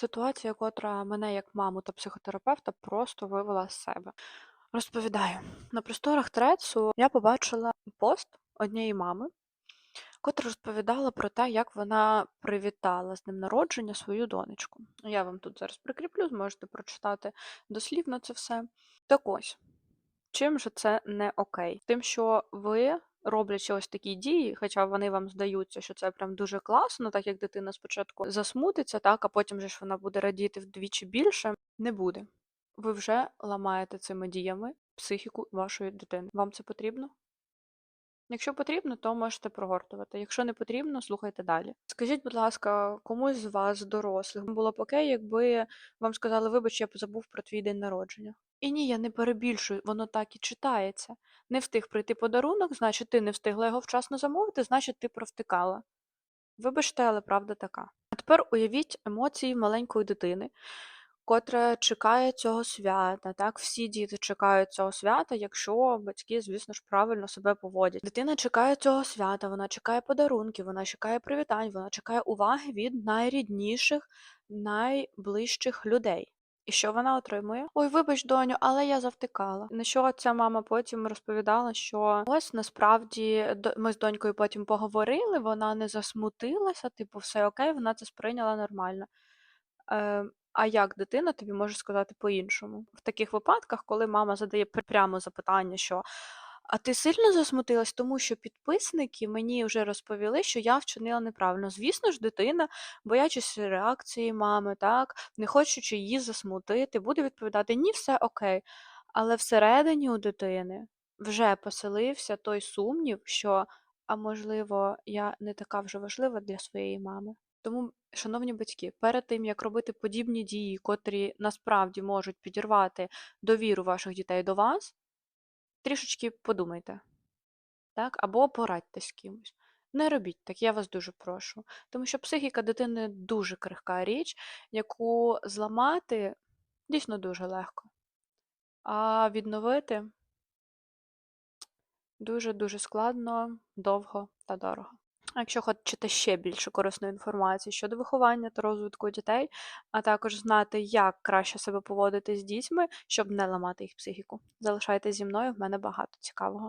Ситуація, котра мене як маму та психотерапевта просто вивела з себе. Розповідаю. На просторах Трецу я побачила пост однієї мами, котра розповідала про те, як вона привітала з днем народження свою донечку. Я вам тут зараз прикріплю, зможете прочитати дослівно це все. Так ось, чим же це не окей? Тим, що ви, роблячи ось такі дії, хоча вони вам здаються, що це прям дуже класно, так як дитина спочатку засмутиться, так, а потім же ж вона буде радіти вдвічі більше, не буде. Ви вже ламаєте цими діями психіку вашої дитини. Вам це потрібно? Якщо потрібно, то можете прогортувати. Якщо не потрібно, слухайте далі. Скажіть, будь ласка, комусь з вас, дорослих, було б окей, якби вам сказали, вибач, я забув про твій день народження. І ні, я не перебільшую, воно так і читається. Не встиг прийти подарунок, значить, ти не встигла його вчасно замовити, значить, ти провтикала. Вибачте, але правда така. А тепер уявіть емоції маленької дитини, котра чекає цього свята. Так, всі діти чекають цього свята, якщо батьки, звісно ж, правильно себе поводять. Дитина чекає цього свята, вона чекає подарунків, вона чекає привітань, вона чекає уваги від найрідніших, найближчих людей. І що вона отримує? Ой, вибач, доню, але я завтикала. На що ця мама потім розповідала, що ось насправді ми з донькою потім поговорили, вона не засмутилася, типу, все окей, вона це сприйняла нормально. Е, а як дитина тобі може сказати по-іншому? В таких випадках, коли мама задає прямо запитання, що а ти сильно засмутилась, тому що підписники мені вже розповіли, що я вчинила неправильно. Звісно ж, дитина, боячись реакції мами, так, не хочучи її засмутити, буде відповідати ні, все окей. Але всередині у дитини вже поселився той сумнів, що, а можливо, я не така вже важлива для своєї мами. Тому, шановні батьки, перед тим як робити подібні дії, котрі насправді можуть підірвати довіру ваших дітей до вас, трішечки подумайте, так? Або порадьтесь з кимось. Не робіть так, я вас дуже прошу. Тому що психіка дитини дуже крихка річ, яку зламати дійсно дуже легко. А відновити дуже-дуже складно, довго та дорого. Якщо хочете ще більше корисної інформації щодо виховання та розвитку дітей, а також знати, як краще себе поводити з дітьми, щоб не ламати їх психіку, залишайтесь зі мною, в мене багато цікавого.